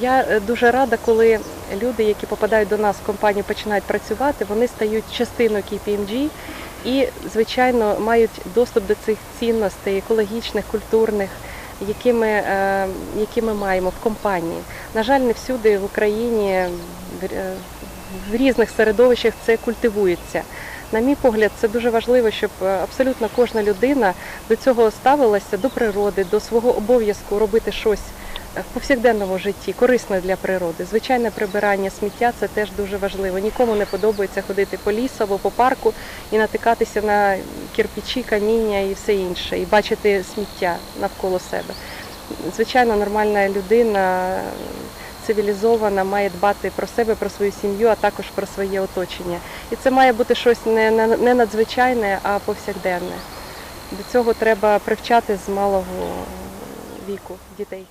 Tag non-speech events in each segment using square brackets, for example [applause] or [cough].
Я е, дуже рада, коли люди, які попадають до нас в компанію, починають працювати, вони стають частиною KPMG і, звичайно, мають доступ до цих цінностей екологічних, культурних, які ми, е, які ми маємо в компанії. На жаль, не всюди в Україні в різних середовищах це культивується. На мій погляд, це дуже важливо, щоб е, абсолютно кожна людина до цього ставилася до природи, до свого обов'язку робити щось в повсякденному житті, корисне для природи. Звичайне прибирання сміття це теж дуже важливо. Нікому не подобається ходити по лісу або по парку і натикатися на кирпичі, каміння і все інше, і бачити сміття навколо себе. Звичайно, нормальна людина цивілізована, має дбати про себе, про свою сім'ю, а також про своє оточення. І це має бути щось не, не надзвичайне, а повсякденне. До цього треба привчати з малого віку дітей.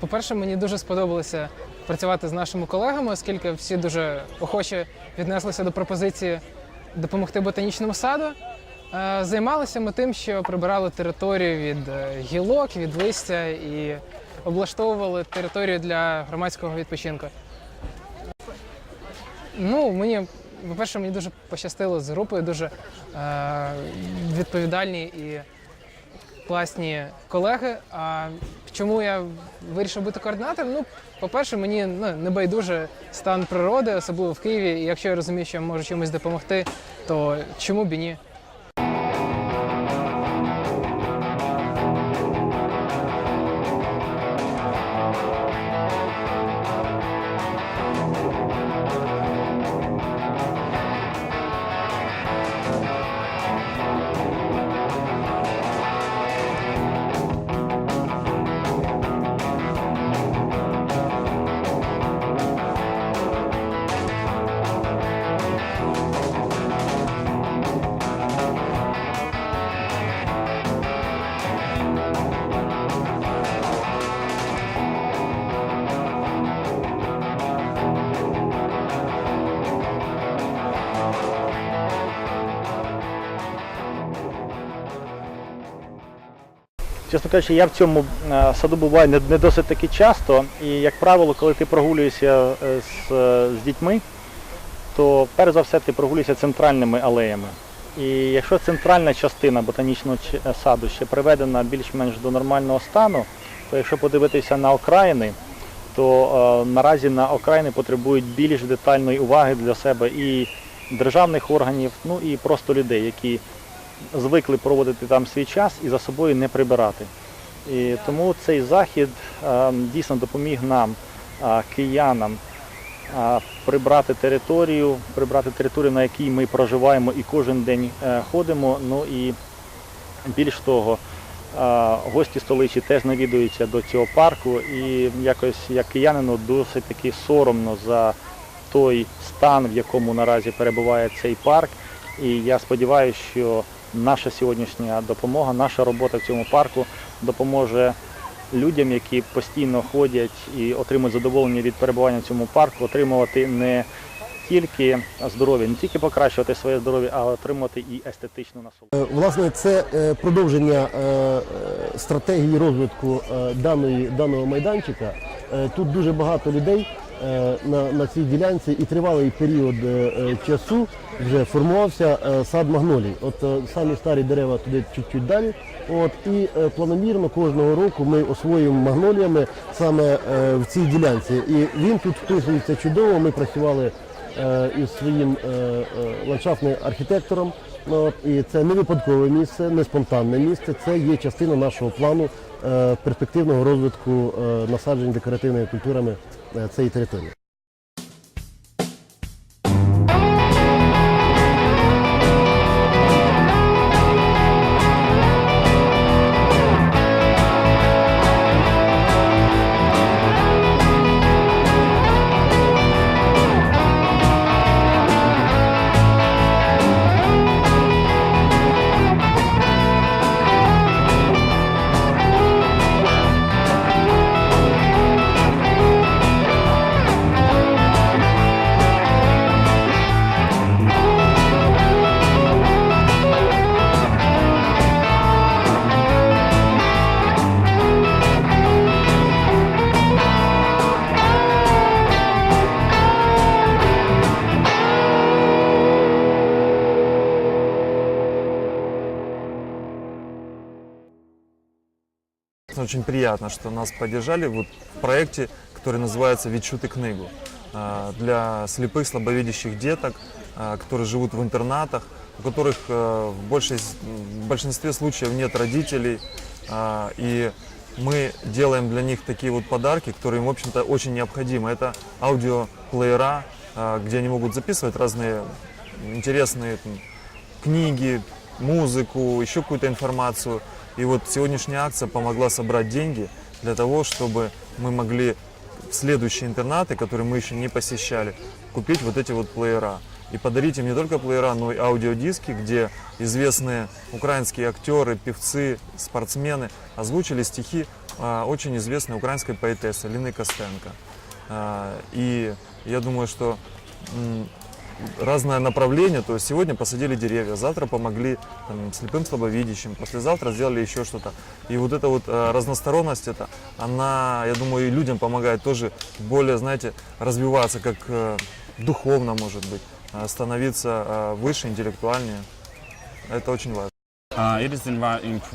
По-перше, мені дуже сподобалося працювати з нашими колегами, оскільки всі дуже охоче віднеслися до пропозиції допомогти ботанічному саду. Займалися ми тим, що прибирали територію від е, гілок, від листя і облаштовували територію для громадського відпочинку. Ну, мені, по-перше, мені дуже пощастило з групою, дуже е, відповідальні і класні колеги. А чому я вирішив бути координатором? Ну, по-перше, мені ну, не байдуже стан природи, особливо в Києві. І якщо я розумію, що я можу чимось допомогти, то чому б і ні? Чесно кажучи, я в цьому е, саду буваю не, досить таки часто. І, як правило, коли ти прогулюєшся е, з, е, з дітьми, то перш за все ти прогулюєшся центральними алеями. І якщо центральна частина ботанічного саду ще приведена більш-менш до нормального стану, то якщо подивитися на окраїни, то е, наразі на окраїни потребують більш детальної уваги для себе і державних органів, ну і просто людей, які звикли проводити там свій час і за собою не прибирати. І тому цей захід е, дійсно допоміг нам, е, киянам, е, прибрати територію, прибрати територію, на якій ми проживаємо і кожен день ходимо. Ну і більш того, гості столичі теж навідуються до цього парку і якось як киянину досить таки соромно за той стан, в якому наразі перебуває цей парк. І я сподіваюся, що наша сьогоднішня допомога, наша робота в цьому парку допоможе людям, які постійно ходять і отримують задоволення від перебування в цьому парку, отримувати не тільки здоров'я, не тільки покращувати своє здоров'я, а отримувати і естетичну насолоду. Е, Власне, це е, продовження е, стратегії розвитку даної, даного майданчика. Тут дуже багато людей на, на цій ділянці і тривалий період е, е, часу вже формувався е, сад магнолій. От е, самі старі дерева туди чуть-чуть далі. От, і е, планомірно кожного року ми освоюємо магноліями саме е, в цій ділянці. І він тут вписується чудово. Ми працювали е, із своїм е, е, ландшафтним архітектором. От, і це не випадкове місце, не спонтанне місце. Це є частина нашого плану е, перспективного розвитку е, насаджень декоративними культурами е, цієї території. Очень приятно, что нас поддержали вот в проекте, который называется «Відчути книгу» а, для слепых, слабовидящих деток, а, которые живут в интернатах, у которых а, в, большей, в большинстве случаев нет родителей. И мы делаем для них такие вот подарки, которые им, в общем-то, очень необходимы. Это аудиоплеера, где они могут записывать разные интересные там, книги, музыку, еще какую-то информацию. И вот сегодняшняя акция помогла собрать деньги для того, чтобы мы могли в следующие интернаты, которые мы еще не посещали, купить вот эти вот плеера. И подарить им не только плеера, но и аудиодиски, где известные украинские актеры, певцы, спортсмены озвучили стихи а, очень известной украинской поэтессы Лины Костенко. А, И я думаю, что разное направление. То есть сегодня посадили деревья, завтра помогли там, слепым, слабовидящим, послезавтра сделали еще что-то. И вот эта вот э, разносторонность, это, она, я думаю, и людям помогает тоже более, знаете, развиваться, как э, духовно, может быть, э, становиться э, выше, интеллектуальнее. Это очень важно. Uh, it is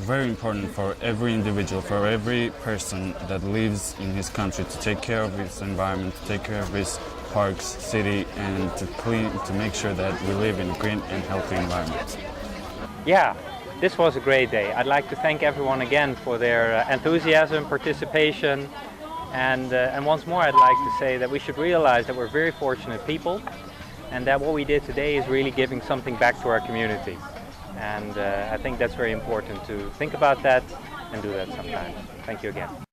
very important for every individual, for every person that lives in his country to take care of his environment, to take care of his parks, city, and to clean, to make sure that we live in a green and healthy environments. Yeah, this was a great day. I'd like to thank everyone again for their uh, enthusiasm, participation, and, uh, and once more I'd like to say that we should realize that we're very fortunate people and that what we did today is really giving something back to our community. And uh, I think that's very important to think about that and do that sometimes. Thank you again.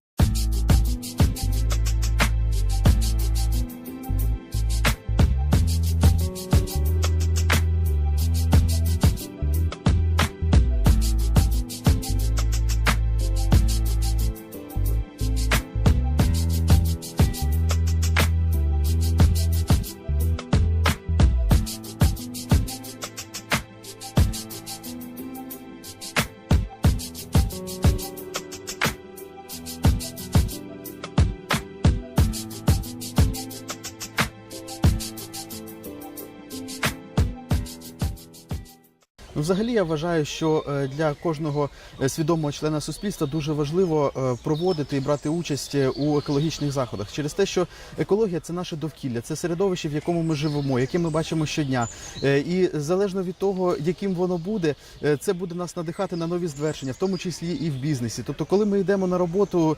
Взагалі, я вважаю, що е, для кожного е, свідомого члена суспільства дуже важливо е, проводити і брати участь у екологічних заходах через те, що екологія це наше довкілля, це середовище, в якому ми живемо, яке ми бачимо щодня. І залежно від того, яким воно буде, це буде нас надихати на нові звершення, в тому числі і в бізнесі. Тобто, коли ми йдемо на роботу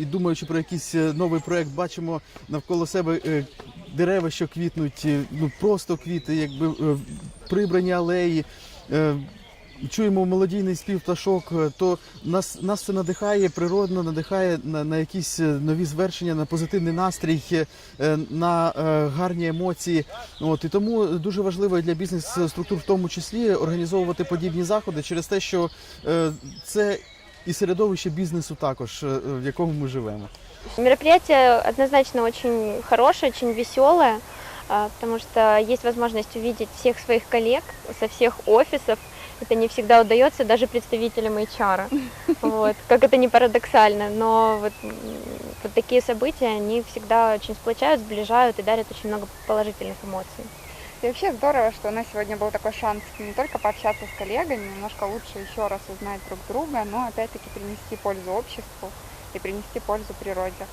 і думаючи про якийсь новий проект, бачимо навколо себе. Дерева, що квітнуть, ну просто квіти, якби прибрані алеї, е, чуємо мелодійний спів пташок, е, то нас, нас це надихає, природно надихає на, на якісь е, нові звершення, на позитивний настрій, на гарні емоції. От, і тому дуже важливо для бізнес-структур в тому числі організовувати подібні заходи через те, що це і середовище бізнесу також, в якому ми живемо. Мероприятие однозначно очень хорошее, очень веселое, потому что есть возможность увидеть всех своих коллег со всех офисов. Это не всегда удается даже представителям HR. [laughs] Вот. Как это не парадоксально, но вот, вот такие события, они всегда очень сплочают, сближают и дарят очень много положительных эмоций. И вообще здорово, что у нас сегодня был такой шанс не только пообщаться с коллегами, немножко лучше еще раз узнать друг друга, но опять-таки принести пользу обществу и принести пользу природе.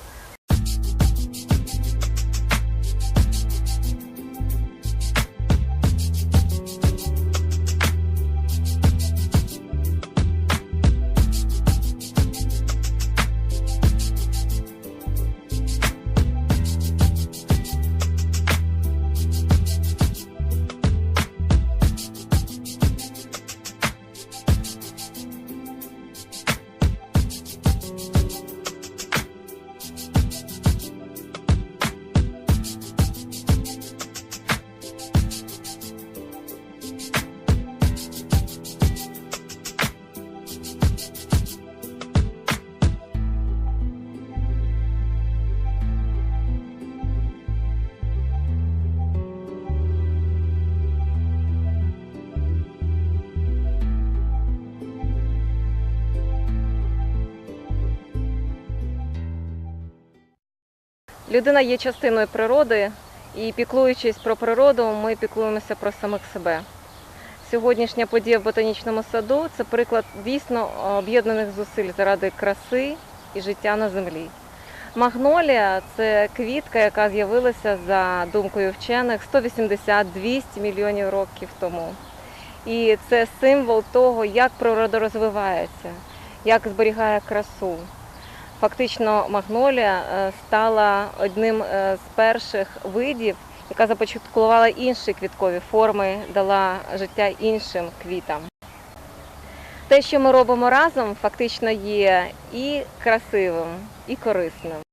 Людина є частиною природи, і піклуючись про природу, ми піклуємося про самих себе. сьогоднішня подія в ботанічному саду це приклад дійсно об'єднаних зусиль заради краси і життя на землі. Магнолія це квітка, яка з'явилася за думкою вчених 180-200 мільйонів років тому. І це символ того, як природа розвивається, як зберігає красу. Фактично, магнолія е, стала одним е, з перших видів, яка започаткувала інші квіткові форми, дала життя іншим квітам. Те, що ми робимо разом, фактично є і красивим, і корисним.